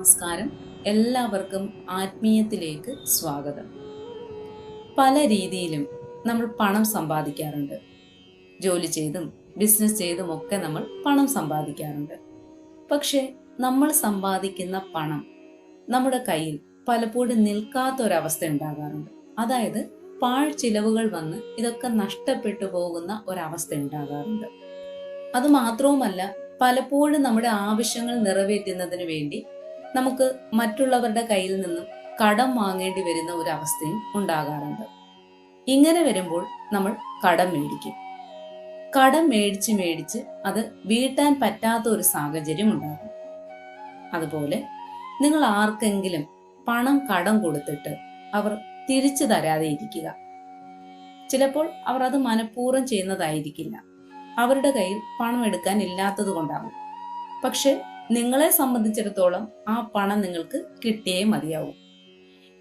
നമസ്കാരം. എല്ലാവർക്കും ആത്മീയത്തിലേക്ക് സ്വാഗതം. പല രീതിയിലും നമ്മൾ പണം സമ്പാദിക്കാറുണ്ട്. ജോലി ചെയ്തും ബിസിനസ് ചെയ്തും ഒക്കെ നമ്മൾ പണം സമ്പാദിക്കാറുണ്ട്. പക്ഷേ നമ്മൾ സമ്പാദിക്കുന്ന പണം നമ്മുടെ കയ്യിൽ പലപ്പോഴും നിൽക്കാത്ത ഒരവസ്ഥ ഉണ്ടാകാറുണ്ട്. അതായത് പാഴ് ചിലവുകൾ വന്ന് ഇതൊക്കെ നഷ്ടപ്പെട്ടു പോകുന്ന ഒരവസ്ഥ ഉണ്ടാകാറുണ്ട്. അത് മാത്രവുമല്ല പലപ്പോഴും നമ്മുടെ ആവശ്യങ്ങൾ നിറവേറ്റുന്നതിന് വേണ്ടി നമുക്ക് മറ്റുള്ളവരുടെ കയ്യിൽ നിന്നും കടം വാങ്ങേണ്ടി വരുന്ന ഒരു അവസ്ഥയും ഉണ്ടാകാറുണ്ട്. ഇങ്ങനെ വരുമ്പോൾ നമ്മൾ കടം മേടിക്കും. കടം മേടിച്ച് മേടിച്ച് അത് വീട്ടാൻ പറ്റാത്ത ഒരു സാഹചര്യം ഉണ്ടാകും. അതുപോലെ നിങ്ങൾ ആർക്കെങ്കിലും പണം കടം കൊടുത്തിട്ട് അവർ തിരിച്ചു തരാതെ ഇരിക്കുക. ചിലപ്പോൾ അവർ അത് മനഃപൂർവം ചെയ്യുന്നതായിരിക്കില്ല. അവരുടെ കയ്യിൽ പണം എടുക്കാൻ ഇല്ലാത്തത് കൊണ്ടാകും പക്ഷെ നിങ്ങളെ സംബന്ധിച്ചിടത്തോളം ആ പണം നിങ്ങൾക്ക് കിട്ടിയേ മതിയാവും.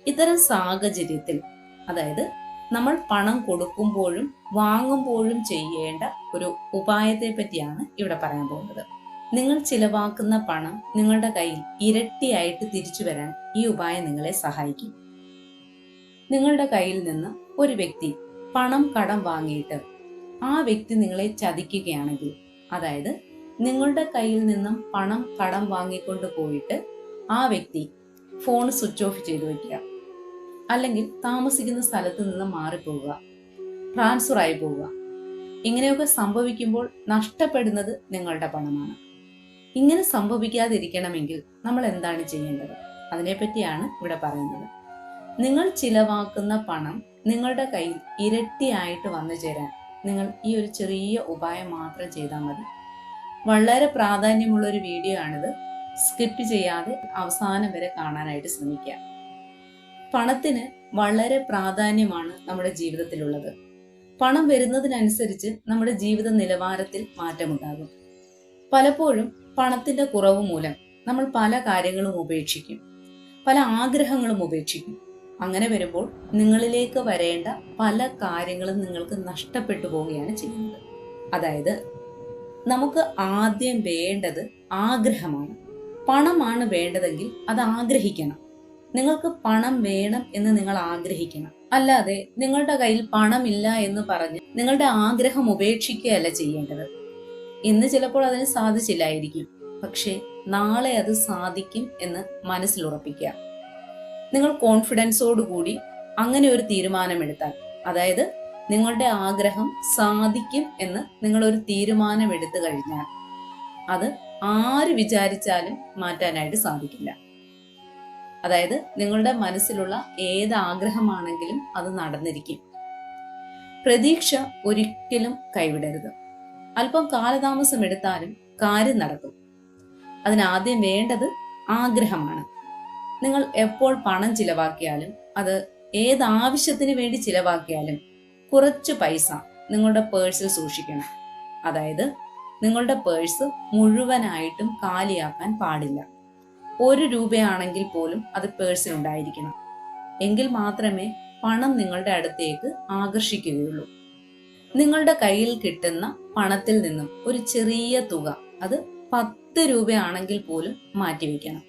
ഇത്തരം സാഹചര്യത്തിൽ അതായത് നമ്മൾ പണം കൊടുക്കുമ്പോഴും വാങ്ങുമ്പോഴും ചെയ്യേണ്ട ഒരു ഉപായത്തെ പറ്റിയാണ് ഇവിടെ പറയാൻ പോകുന്നത്. നിങ്ങൾ ചിലവാക്കുന്ന പണം നിങ്ങളുടെ കയ്യിൽ ഇരട്ടിയായിട്ട് തിരിച്ചു വരാൻ ഈ ഉപായം നിങ്ങളെ സഹായിക്കും. നിങ്ങളുടെ കയ്യിൽ നിന്ന് ഒരു വ്യക്തി പണം കടം വാങ്ങിയിട്ട് ആ വ്യക്തി നിങ്ങളെ ചതിക്കുകയാണെങ്കിൽ അതായത് നിങ്ങളുടെ കയ്യിൽ നിന്നും പണം കടം വാങ്ങിക്കൊണ്ട് പോയിട്ട് ആ വ്യക്തി ഫോൺ സ്വിച്ച് ഓഫ് ചെയ്തു വയ്ക്കുക അല്ലെങ്കിൽ താമസിക്കുന്ന സ്ഥലത്ത് നിന്ന് മാറിപ്പോവുക. ട്രാൻസ്ഫർ ആയി പോവുക. ഇങ്ങനെയൊക്കെ സംഭവിക്കുമ്പോൾ നഷ്ടപ്പെടുന്നത് നിങ്ങളുടെ പണമാണ്. ഇങ്ങനെ സംഭവിക്കാതിരിക്കണമെങ്കിൽ നമ്മൾ എന്താണ് ചെയ്യേണ്ടത്? അതിനെപ്പറ്റിയാണ് ഇവിടെ പറയുന്നത്. നിങ്ങൾ ചിലവാക്കുന്ന പണം നിങ്ങളുടെ കയ്യിൽ ഇരട്ടിയായിട്ട് വന്നു ചേരാൻ നിങ്ങൾ ഈ ഒരു ചെറിയ ഉപായം മാത്രം ചെയ്താൽ മതി. വളരെ പ്രാധാന്യമുള്ള ഒരു വീഡിയോ ആണിത്. സ്കിപ്പ് ചെയ്യാതെ അവസാനം വരെ കാണാനായിട്ട് ശ്രമിക്കുക. പണത്തിന് വളരെ പ്രാധാന്യമാണ് നമ്മുടെ ജീവിതത്തിലുള്ളത്. പണം വരുന്നതിനനുസരിച്ച് നമ്മുടെ ജീവിത നിലവാരത്തിൽ മാറ്റമുണ്ടാകും. പലപ്പോഴും പണത്തിന്റെ കുറവ് മൂലം നമ്മൾ പല കാര്യങ്ങളും ഉപേക്ഷിക്കും. പല ആഗ്രഹങ്ങളും ഉപേക്ഷിക്കും. അങ്ങനെ വരുമ്പോൾ നിങ്ങളിലേക്ക് വരേണ്ട പല കാര്യങ്ങളും നിങ്ങൾക്ക് നഷ്ടപ്പെട്ടു പോവുകയാണ് ചെയ്യുന്നത്. അതായത് നമുക്ക് ആദ്യം വേണ്ടത് ആഗ്രഹമാണ്. പണമാണ് വേണ്ടതെങ്കിൽ അത് ആഗ്രഹിക്കണം. നിങ്ങൾക്ക് പണം വേണം എന്ന് നിങ്ങൾ ആഗ്രഹിക്കണം. അല്ലാതെ നിങ്ങളുടെ കയ്യിൽ പണമില്ല എന്ന് പറഞ്ഞ് നിങ്ങളുടെ ആഗ്രഹം ഉപേക്ഷിക്കുകയല്ല ചെയ്യേണ്ടത്. ഇന്ന് ചിലപ്പോൾ അതിന് സാധിച്ചില്ലായിരിക്കും. പക്ഷേ നാളെ അത് സാധിക്കും എന്ന് മനസ്സിലുറപ്പിക്കുക നിങ്ങൾ കോൺഫിഡൻസോടുകൂടി അങ്ങനെ ഒരു തീരുമാനമെടുത്താൽ. അതായത് നിങ്ങളുടെ ആഗ്രഹം സാധിക്കും എന്ന് നിങ്ങളൊരു തീരുമാനമെടുത്തു കഴിഞ്ഞാൽ അത് ആര് വിചാരിച്ചാലും മാറ്റാനായിട്ട് സാധിക്കില്ല. അതായത് നിങ്ങളുടെ മനസ്സിലുള്ള ഏത് ആഗ്രഹമാണെങ്കിലും അത് നടന്നിരിക്കും. പ്രതീക്ഷ ഒരിക്കലും കൈവിടരുത്. അല്പം കാലതാമസം എടുത്താലും കാര്യം നടക്കും. അതിനാദ്യം വേണ്ടത് ആഗ്രഹമാണ്. നിങ്ങൾ എപ്പോൾ പണം ചിലവാക്കിയാലും അത് ഏത് ആവശ്യത്തിന് വേണ്ടി ചിലവാക്കിയാലും കുറച്ച് പൈസ നിങ്ങളുടെ പേഴ്സിൽ സൂക്ഷിക്കണം. അതായത് നിങ്ങളുടെ പേഴ്സ് മുഴുവനായിട്ടും കാലിയാക്കാൻ പാടില്ല. ഒരു രൂപയാണെങ്കിൽ പോലും അത് പേഴ്സിൽ ഉണ്ടായിരിക്കണം. എങ്കിൽ മാത്രമേ പണം നിങ്ങളുടെ അടുത്തേക്ക് ആകർഷിക്കുകയുള്ളൂ. നിങ്ങളുടെ കയ്യിൽ കിട്ടുന്ന പണത്തിൽ നിന്നും ഒരു ചെറിയ തുക അത് പത്ത് രൂപയാണെങ്കിൽ പോലും മാറ്റിവെക്കണം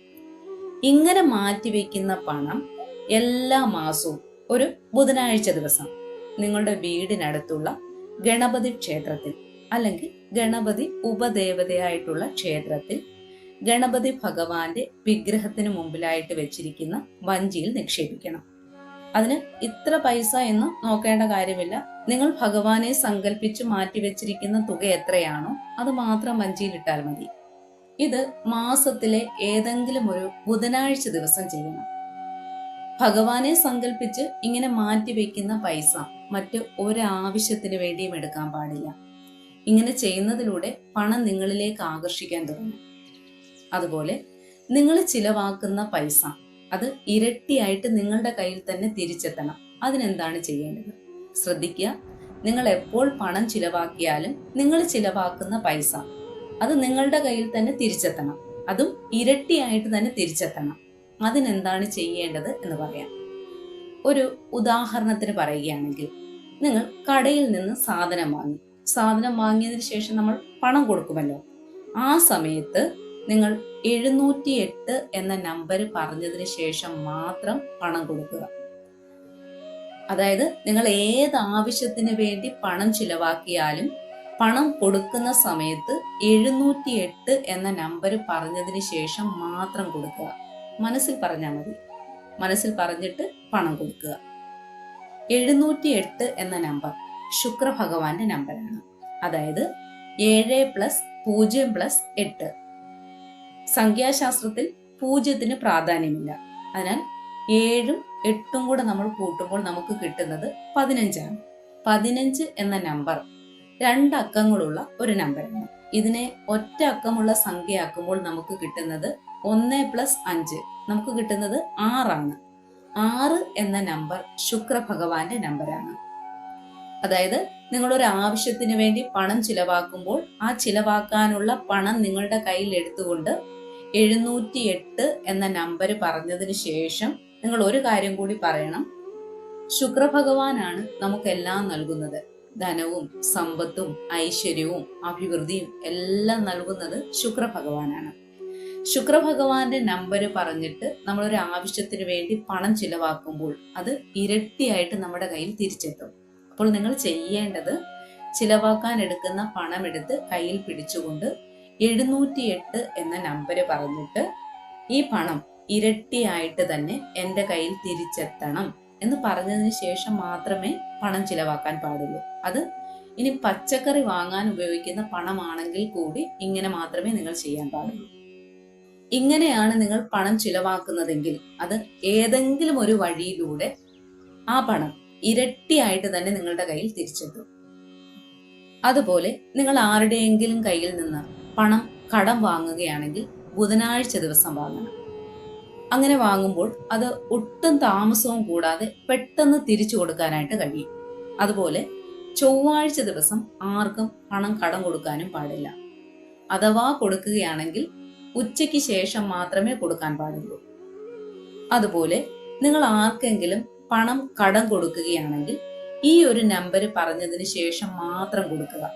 ഇങ്ങനെ മാറ്റിവെക്കുന്ന പണം എല്ലാ മാസവും ഒരു ബുധനാഴ്ച ദിവസം നിങ്ങളുടെ വീടിനടുത്തുള്ള ഗണപതി ക്ഷേത്രത്തിൽ അല്ലെങ്കിൽ ഗണപതി ഉപദേവതയായിട്ടുള്ള ക്ഷേത്രത്തിൽ ഗണപതി ഭഗവാന്റെ വിഗ്രഹത്തിന് മുമ്പിലായിട്ട് വെച്ചിരിക്കുന്ന വഞ്ചിയിൽ നിക്ഷേപിക്കണം. അതിന് ഇത്ര പൈസ എന്ന് നോക്കേണ്ട കാര്യമില്ല. നിങ്ങൾ ഭഗവാനെ സങ്കല്പിച്ച് മാറ്റിവെച്ചിരിക്കുന്ന തുക എത്രയാണോ അത് മാത്രം വഞ്ചിയിലിട്ടാൽ മതി. ഇത് മാസത്തിലെ ഏതെങ്കിലും ഒരു ബുധനാഴ്ച ദിവസം ചെയ്യണം. ഭഗവാനെ സങ്കല്പിച്ച് ഇങ്ങനെ മാറ്റി മാറ്റിവെക്കുന്ന പൈസ മറ്റ് ഒരാവശ്യത്തിന് വേണ്ടിയും എടുക്കാൻ പാടില്ല. ഇങ്ങനെ ചെയ്യുന്നതിലൂടെ പണം നിങ്ങളിലേക്ക് ആകർഷിക്കാൻ തുടങ്ങും. അതുപോലെ നിങ്ങൾ ചിലവാക്കുന്ന പൈസ അത് ഇരട്ടിയായിട്ട് നിങ്ങളുടെ കയ്യിൽ തന്നെ തിരിച്ചെത്തണം. അതിനെന്താണ് ചെയ്യേണ്ടത്? ശ്രദ്ധിക്കുക നിങ്ങൾ എപ്പോൾ പണം ചിലവാക്കിയാലും നിങ്ങൾ ചിലവാക്കുന്ന പൈസ അത് നിങ്ങളുടെ കയ്യിൽ തന്നെ തിരിച്ചെത്തണം. അതും ഇരട്ടിയായിട്ട് തന്നെ തിരിച്ചെത്തണം. അതിനെന്താണ് ചെയ്യേണ്ടത് എന്ന് പറയാം. ഒരു ഉദാഹരണത്തിന് പറയുകയാണെങ്കിൽ നിങ്ങൾ കടയിൽ നിന്ന് സാധനം വാങ്ങി. സാധനം വാങ്ങിയതിന് ശേഷം നമ്മൾ പണം കൊടുക്കുമല്ലോ. ആ സമയത്ത് നിങ്ങൾ എഴുന്നൂറ്റി എട്ട് എന്ന നമ്പർ പറഞ്ഞതിന് ശേഷം മാത്രം പണം കൊടുക്കുക. അതായത് നിങ്ങൾ ഏത് ആവശ്യത്തിന് വേണ്ടി പണം ചിലവാക്കിയാലും പണം കൊടുക്കുന്ന സമയത്ത് എഴുന്നൂറ്റി എട്ട് എന്ന നമ്പർ പറഞ്ഞതിന് ശേഷം മാത്രം കൊടുക്കുക. മനസ്സിൽ പറഞ്ഞാൽ മതി. മനസ്സിൽ പറഞ്ഞിട്ട് പണം കൊടുക്കുക. എഴുന്നൂറ്റി എട്ട് എന്ന നമ്പർ ശുക്രഭഗവാന്റെ നമ്പറാണ്. അതായത് ഏഴ് പ്ലസ് പൂജ്യം പ്ലസ് എട്ട്. സംഖ്യാശാസ്ത്രത്തിൽ പൂജ്യത്തിന് പ്രാധാന്യമില്ല. അതിനാൽ ഏഴും എട്ടും കൂടെ നമ്മൾ കൂട്ടുമ്പോൾ നമുക്ക് കിട്ടുന്നത് പതിനഞ്ചാണ്. പതിനഞ്ച് എന്ന നമ്പർ രണ്ടക്കങ്ങളുള്ള ഒരു നമ്പറാണ്. ഇതിനെ ഒറ്റ അക്കമുള്ള സംഖ്യയാക്കുമ്പോൾ നമുക്ക് കിട്ടുന്നത് ഒന്ന് പ്ലസ് അഞ്ച്. നമുക്ക് കിട്ടുന്നത് ആറാണ്. ആറ് എന്ന നമ്പർ ശുക്ര ഭഗവാന്റെ നമ്പറാണ് അതായത് നിങ്ങളൊരു ആവശ്യത്തിന് വേണ്ടി പണം ചിലവാക്കുമ്പോൾ ആ ചിലവാക്കാനുള്ള പണം നിങ്ങളുടെ കയ്യിൽ എടുത്തുകൊണ്ട് എഴുന്നൂറ്റി എട്ട് എന്ന നമ്പർ പറഞ്ഞതിന് ശേഷം നിങ്ങൾ ഒരു കാര്യം കൂടി പറയണം. ശുക്രഭഗവാനാണ് നമുക്കെല്ലാം നൽകുന്നത്. ധനവും സമ്പത്തും ഐശ്വര്യവും അഭിവൃദ്ധിയും എല്ലാം നൽകുന്നത് ശുക്രഭഗവാനാണ്. ശുക്രഭഗവാന്റെ നമ്പർ പറഞ്ഞിട്ട് നമ്മളൊരു ആവശ്യത്തിന് വേണ്ടി പണം ചിലവാക്കുമ്പോൾ അത് ഇരട്ടിയായിട്ട് നമ്മുടെ കയ്യിൽ തിരിച്ചെത്തും. അപ്പോൾ നിങ്ങൾ ചെയ്യേണ്ടത് ചിലവാക്കാൻ എടുക്കുന്ന പണം എടുത്ത് കയ്യിൽ പിടിച്ചുകൊണ്ട് എഴുന്നൂറ്റി എട്ട് എന്ന നമ്പർ പറഞ്ഞിട്ട് ഈ പണം ഇരട്ടിയായിട്ട് തന്നെ എന്റെ കയ്യിൽ തിരിച്ചെത്തണം എന്ന് പറഞ്ഞതിന് ശേഷം മാത്രമേ പണം ചിലവാക്കാൻ പാടുള്ളൂ. അത് ഇനി പച്ചക്കറി വാങ്ങാൻ ഉപയോഗിക്കുന്ന പണമാണെങ്കിൽ കൂടി ഇങ്ങനെ മാത്രമേ നിങ്ങൾ ചെയ്യാൻ പാടുള്ളൂ. ഇങ്ങനെയാണ് നിങ്ങൾ പണം ചിലവാക്കുന്നതെങ്കിൽ അത് ഏതെങ്കിലും ഒരു വഴിയിലൂടെ ആ പണം ഇരട്ടിയായിട്ട് തന്നെ നിങ്ങളുടെ കയ്യിൽ തിരിച്ചെത്തും. അതുപോലെ നിങ്ങൾ ആരുടെയെങ്കിലും കയ്യിൽ നിന്ന് പണം കടം വാങ്ങുകയാണെങ്കിൽ ബുധനാഴ്ച ദിവസം വാങ്ങണം. അങ്ങനെ വാങ്ങുമ്പോൾ അത് ഒട്ടും താമസവും കൂടാതെ പെട്ടെന്ന് തിരിച്ചു കൊടുക്കാനായിട്ട് കഴിയും. അതുപോലെ ചൊവ്വാഴ്ച ദിവസം ആർക്കും പണം കടം കൊടുക്കാനും പാടില്ല. അഥവാ കൊടുക്കുകയാണെങ്കിൽ ഉച്ചയ്ക്ക് ശേഷം മാത്രമേ കൊടുക്കാൻ പാടുള്ളൂ. അതുപോലെ നിങ്ങൾ ആർക്കെങ്കിലും പണം കടം കൊടുക്കുകയാണെങ്കിൽ ഈ ഒരു നമ്പർ പറഞ്ഞതിന് ശേഷം മാത്രം കൊടുക്കുക.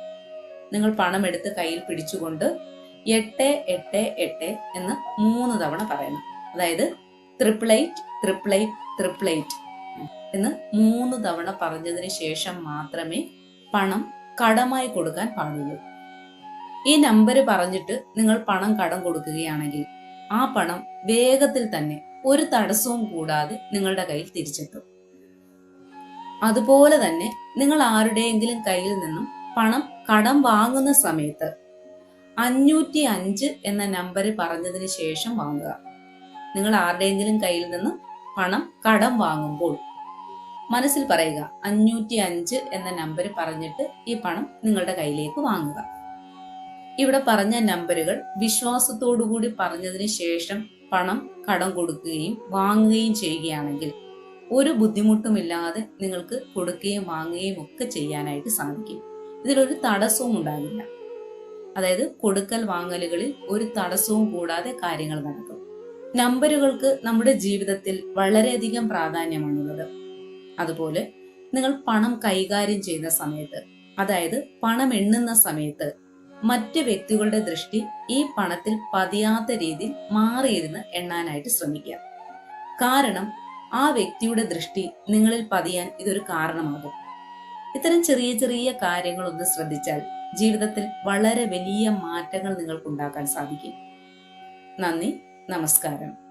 നിങ്ങൾ പണം എടുത്ത് കയ്യിൽ പിടിച്ചുകൊണ്ട് എട്ട് എട്ട് എട്ട് എന്ന് മൂന്ന് തവണ പറയണം. അതായത് ത്രിപ്ലൈറ്റ് ത്രിപ്ലൈറ്റ് ത്രിപ്ലൈറ്റ് എന്ന് മൂന്ന് തവണ പറഞ്ഞതിന് ശേഷം മാത്രമേ പണം കടമായി കൊടുക്കാൻ പാടുള്ളൂ. ഈ നമ്പർ പറഞ്ഞിട്ട് നിങ്ങൾ പണം കടം കൊടുക്കുകയാണെങ്കിൽ ആ പണം വേഗത്തിൽ തന്നെ ഒരു തടസ്സവും കൂടാതെ നിങ്ങളുടെ കയ്യിൽ തിരിച്ചെത്തും. അതുപോലെ തന്നെ നിങ്ങൾ ആരുടെയെങ്കിലും കയ്യിൽ നിന്നും പണം കടം വാങ്ങുന്ന സമയത്ത് അഞ്ഞൂറ്റി അഞ്ച് എന്ന നമ്പർ പറഞ്ഞതിന് ശേഷം വാങ്ങുക. നിങ്ങൾ ആരുടെയെങ്കിലും കയ്യിൽ നിന്ന് പണം കടം വാങ്ങുമ്പോൾ മനസ്സിൽ പറയുക അഞ്ഞൂറ്റി അഞ്ച് എന്ന നമ്പർ പറഞ്ഞിട്ട് ഈ പണം നിങ്ങളുടെ കയ്യിലേക്ക് വാങ്ങുക. ഇവിടെ പറഞ്ഞ നമ്പറുകൾ വിശ്വാസത്തോടുകൂടി പറഞ്ഞതിന് ശേഷം പണം കടം കൊടുക്കുകയും വാങ്ങുകയും ചെയ്യുകയാണെങ്കിൽ ഒരു ബുദ്ധിമുട്ടുമില്ലാതെ നിങ്ങൾക്ക് കൊടുക്കുകയും വാങ്ങുകയും ഒക്കെ ചെയ്യാനായിട്ട് സാധിക്കും. ഇതിലൊരു തടസ്സവും ഉണ്ടാകില്ല. അതായത് കൊടുക്കൽ വാങ്ങലുകളിൽ ഒരു തടസ്സവും കൂടാതെ കാര്യങ്ങൾ നടക്കും. നമ്പറുകൾക്ക് നമ്മുടെ ജീവിതത്തിൽ വളരെയധികം പ്രാധാന്യമാണുള്ളത്. അതുപോലെ നിങ്ങൾ പണം കൈകാര്യം ചെയ്യുന്ന സമയത്ത് അതായത് പണം എണ്ണുന്ന സമയത്ത് മറ്റ് വ്യക്തികളുടെ ദൃഷ്ടി ഈ പണത്തിൽ പതിയാത്ത രീതിയിൽ മാറിയിരുന്ന് എണ്ണാനായിട്ട് ശ്രമിക്കുക. കാരണം ആ വ്യക്തിയുടെ ദൃഷ്ടി നിങ്ങളിൽ പതിയാൻ ഇതൊരു കാരണമാകും. ഇത്തരം ചെറിയ ചെറിയ കാര്യങ്ങൾ ഒന്ന് ശ്രദ്ധിച്ചാൽ ജീവിതത്തിൽ വളരെ വലിയ മാറ്റങ്ങൾ നിങ്ങൾക്ക് ഉണ്ടാക്കാൻ സാധിക്കും. നന്ദി നമസ്കാരം.